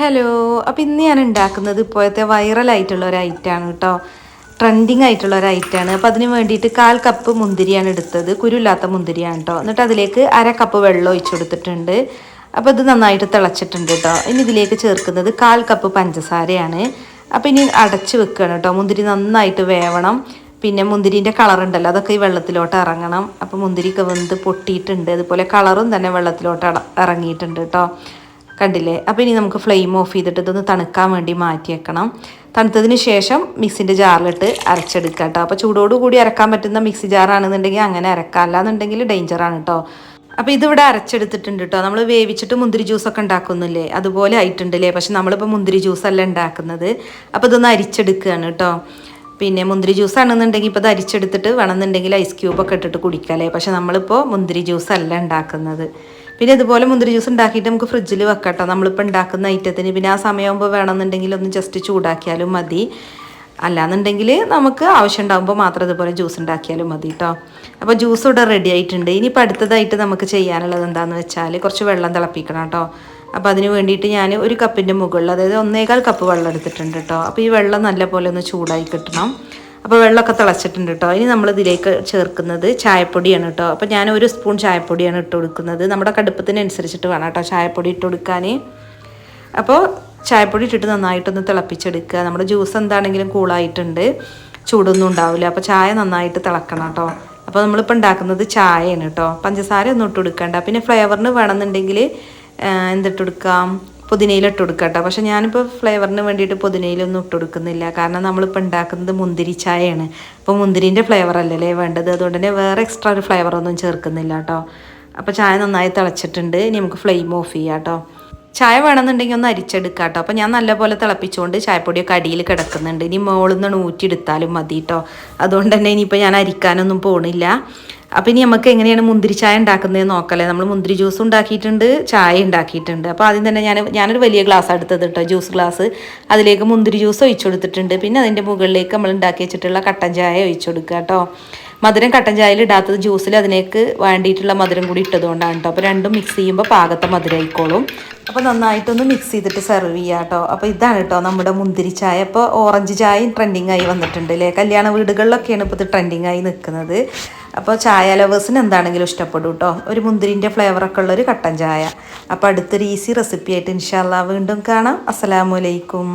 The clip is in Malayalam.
ഹലോ അപ്പോൾ ഇന്ന് ഞാൻ ഉണ്ടാക്കുന്നത് ഇപ്പോഴത്തെ വൈറലായിട്ടുള്ള ഒരു ഐറ്റമാണ് കേട്ടോ. ട്രെൻഡിങ് ആയിട്ടുള്ള ഒരു ഐറ്റമാണ് അപ്പോൾ അതിന് വേണ്ടിയിട്ട് കാൽ കപ്പ് മുന്തിരിയാണ് എടുത്തത്. കുരുല്ലാത്ത മുന്തിരിയാണ് കേട്ടോ. എന്നിട്ട് അതിലേക്ക് അര കപ്പ് വെള്ളം ഒഴിച്ചു കൊടുത്തിട്ടുണ്ട്. അപ്പോൾ ഇത് നന്നായിട്ട് തിളച്ചിട്ടുണ്ട് കേട്ടോ. ഇനി ഇതിലേക്ക് ചേർക്കുന്നത് കാൽ കപ്പ് പഞ്ചസാരയാണ്. അപ്പോൾ ഇനി അടച്ച് വെക്കുകയാണ് കേട്ടോ. മുന്തിരി നന്നായിട്ട് വേവണം. പിന്നെ മുന്തിരിന്റെ കളർ ഉണ്ടല്ലോ അതൊക്കെ ഈ വെള്ളത്തിലോട്ട് ഇറങ്ങണം. അപ്പോൾ മുന്തിരിയൊക്കെ വെന്ത് പൊട്ടിയിട്ടുണ്ട്. അതുപോലെ കളറും തന്നെ വെള്ളത്തിലോട്ട് ഇറങ്ങിയിട്ടുണ്ട് കേട്ടോ. കണ്ടില്ലേ? അപ്പോൾ ഇനി നമുക്ക് ഫ്ലെയിം ഓഫ് ചെയ്തിട്ട് ഇതൊന്ന് തണുക്കാൻ വേണ്ടി മാറ്റി വെക്കണം തണുത്തതിന് ശേഷം മിക്സിന്റെ ജാറിലിട്ട് അരച്ചെടുക്കുക കേട്ടോ. അപ്പോൾ ചൂടോടുകൂടി അരക്കാൻ പറ്റുന്ന മിക്സി ജാറാണെന്നുണ്ടെങ്കിൽ അങ്ങനെ അരക്കാം. അല്ലാന്നുണ്ടെങ്കിൽ ഡേഞ്ചറാണ് കേട്ടോ. അപ്പോൾ ഇതിവിടെ അരച്ചെടുത്തിട്ടുണ്ട് കേട്ടോ. നമ്മൾ വേവിച്ചിട്ട് മുന്തിരി ജ്യൂസൊക്കെ ഉണ്ടാക്കുന്നില്ലേ? അതുപോലെ ആയിട്ടുണ്ടല്ലേ? പക്ഷെ നമ്മളിപ്പോൾ മുന്തിരി ജ്യൂസല്ല ഉണ്ടാക്കുന്നത്. അപ്പോൾ ഇതൊന്ന് അരിച്ചെടുക്കുകയാണ് കേട്ടോ. പിന്നെ മുന്തിരി ജ്യൂസ് ആണെന്നുണ്ടെങ്കിൽ ഇപ്പോൾ ഇത് അരിച്ചെടുത്തിട്ട് വേണമെന്നുണ്ടെങ്കിൽ ഐസ് ക്യൂബൊക്കെ ഇട്ടിട്ട് കുടിക്കാം അല്ലേ? പക്ഷെ നമ്മളിപ്പോൾ മുന്തിരി ജ്യൂസ് അല്ല ഉണ്ടാക്കുന്നത്. പിന്നെ ഇതുപോലെ മുന്തിരി ജ്യൂസ് ഉണ്ടാക്കിയിട്ട് നമുക്ക് ഫ്രിഡ്ജിൽ വെക്കട്ടോ. നമ്മളിപ്പോൾ ഉണ്ടാക്കുന്ന ഐറ്റത്തിന് പിന്നെ ആ സമയമാകുമ്പോൾ വേണമെന്നുണ്ടെങ്കിൽ ഒന്ന് ജസ്റ്റ് ചൂടാക്കിയാലും മതി. അല്ലാന്നുണ്ടെങ്കിൽ നമുക്ക് ആവശ്യം ഉണ്ടാകുമ്പോൾ മാത്രം ഇതുപോലെ ജ്യൂസ് ഉണ്ടാക്കിയാലും മതി കേട്ടോ അപ്പോൾ ജ്യൂസ് ഇവിടെ റെഡി ആയിട്ടുണ്ട്. ഇനിയിപ്പോൾ അടുത്തതായിട്ട് നമുക്ക് ചെയ്യാനുള്ളത് എന്താണെന്ന് വെച്ചാൽ കുറച്ച് വെള്ളം തിളപ്പിക്കണം കേട്ടോ അപ്പോൾ അതിന് വേണ്ടിയിട്ട് ഞാൻ ഒരു കപ്പിന്റെ മുകളിൽ അതായത് ഒന്നേകാൽ കപ്പ് വെള്ളം എടുത്തിട്ടുണ്ട് കേട്ടോ അപ്പോൾ ഈ വെള്ളം നല്ല പോലെ ഒന്ന് ചൂടായി കിട്ടണം. അപ്പോൾ വെള്ളമൊക്കെ തിളച്ചിട്ടുണ്ട് കേട്ടോ ഇനി നമ്മൾ ഇതിലേക്ക് ചേർക്കുന്നത് ചായപ്പൊടിയാണ് കേട്ടോ അപ്പോൾ ഞാൻ ഒരു സ്പൂൺ ചായപ്പൊടിയാണ് ഇട്ട് കൊടുക്കുന്നത്. നമ്മുടെ കടുപ്പത്തിനനുസരിച്ചിട്ട് വേണം കേട്ടോ ചായപ്പൊടി ഇട്ട് കൊടുക്കാൻ അപ്പോൾ ചായപ്പൊടി ഇട്ടിട്ട് നന്നായിട്ടൊന്ന് തിളപ്പിച്ചെടുക്കുക. നമ്മുടെ ജ്യൂസ് എന്താണെങ്കിലും കൂളായിട്ടുണ്ട്. ചൂടൊന്നും ഉണ്ടാവില്ല. അപ്പോൾ ചായ നന്നായിട്ട് തിളക്കണം കേട്ടോ അപ്പോൾ നമ്മളിപ്പോൾ ഉണ്ടാക്കുന്നത് ചായയാണ് കേട്ടോ പഞ്ചസാര ഒന്നും ഇട്ട് കൊടുക്കണ്ട. പിന്നെ ഫ്ലേവറിന് വേണമെന്നുണ്ടെങ്കിൽ എന്തിട്ട് കൊടുക്കാം? പുതിനയില ഇട്ട് കൊടുക്കാം കേട്ടോ പക്ഷേ ഞാനിപ്പോൾ ഫ്ലേവറിന് വേണ്ടിയിട്ട് പുതിനയിലൊന്നും ഇട്ട് കൊടുക്കുന്നില്ല. കാരണം നമ്മളിപ്പോൾ ഉണ്ടാക്കുന്നത് മുന്തിരി ചായയാണ്. അപ്പോൾ മുന്തിരിന്റെ ഫ്ലേവർ അല്ലല്ലേ വേണ്ടത്. അതുകൊണ്ട് തന്നെ വേറെ എക്സ്ട്രാ ഒരു ഫ്ലേവറൊന്നും ചേർക്കുന്നില്ല കേട്ടോ. അപ്പോൾ ചായ നന്നായി തിളച്ചിട്ടുണ്ട്. ഇനി നമുക്ക് ഫ്ലെയിം ഓഫ് ചെയ്യാം കേട്ടോ. ചായ വേണമെന്നുണ്ടെങ്കിൽ ഒന്ന് അരിച്ചെടുക്കാം കേട്ടോ. അപ്പോൾ ഞാൻ നല്ലപോലെ തിളപ്പിച്ചുകൊണ്ട് ചായപ്പൊടിയൊക്കെ അടിയിൽ കിടക്കുന്നുണ്ട്. ഇനി മുകളിൽ നിന്ന് ഊറ്റിയെടുത്താലും മതി കേട്ടോ. അതുകൊണ്ട് തന്നെ ഇനിയിപ്പോൾ ഞാൻ അരിക്കാനൊന്നും പോണില്ല. അപ്പോൾ ഇനി നമുക്ക് എങ്ങനെയാണ് മുന്തിരി ചായ ഉണ്ടാക്കുന്നത് നോക്കല്ലേ? നമ്മൾ മുന്തിരി ജ്യൂസ് ഉണ്ടാക്കിയിട്ടുണ്ട് ചായ ഉണ്ടാക്കിയിട്ടുണ്ട്. അപ്പോൾ ആദ്യം തന്നെ ഞാൻ ഞാനൊരു വലിയ ഗ്ലാസ് എടുത്തത് കേട്ടോ ജ്യൂസ് ഗ്ലാസ് അതിലേക്ക് മുന്തിരി ജ്യൂസ് ഒഴിച്ചു കൊടുത്തിട്ടുണ്ട്. പിന്നെ അതിന്റെ മുകളിലേക്ക് നമ്മൾ ഉണ്ടാക്കി വെച്ചിട്ടുള്ള കട്ടൻ ചായ ഒഴിച്ചു കൊടുക്കുക കേട്ടോ മധുരം കട്ടൻ ചായയിൽ ഇടാത്തത് ജ്യൂസിൽ അതിലേക്ക് വേണ്ടിയിട്ടുള്ള മധുരം കൂടി ഇട്ടതുകൊണ്ടാണ് കേട്ടോ. അപ്പോൾ രണ്ടും മിക്സ് ചെയ്യുമ്പോൾ പാകത്തെ മധുരം ആയിക്കോളും. അപ്പോൾ നന്നായിട്ടൊന്ന് മിക്സ് ചെയ്തിട്ട് സെർവ് ചെയ്യുക കേട്ടോ. അപ്പോൾ ഇതാണ് കേട്ടോ നമ്മുടെ മുന്തിരി ചായ. അപ്പോൾ ഓറഞ്ച് ചായയും ട്രെൻഡിങ് ആയി വന്നിട്ടുണ്ട് അല്ലേ? കല്യാണ വീടുകളിലൊക്കെയാണ് ഇപ്പോൾ ഇത് ട്രെൻഡിങ് ആയി നിൽക്കുന്നത്. അപ്പോൾ ചായ ലവേഴ്സിന് എന്താണെങ്കിലും ഇഷ്ടപ്പെടും കേട്ടോ. ഒരു മുന്തിരിന്റെ ഫ്ലേവറൊക്കെ ഉള്ള ഒരു കട്ടൻ ചായ. അപ്പോൾ അടുത്തൊരു ഈസി റെസിപ്പി ആയിട്ട് ഇൻഷാല്ലാ വീണ്ടും കാണാം. അസ്സലാമു അലൈക്കും.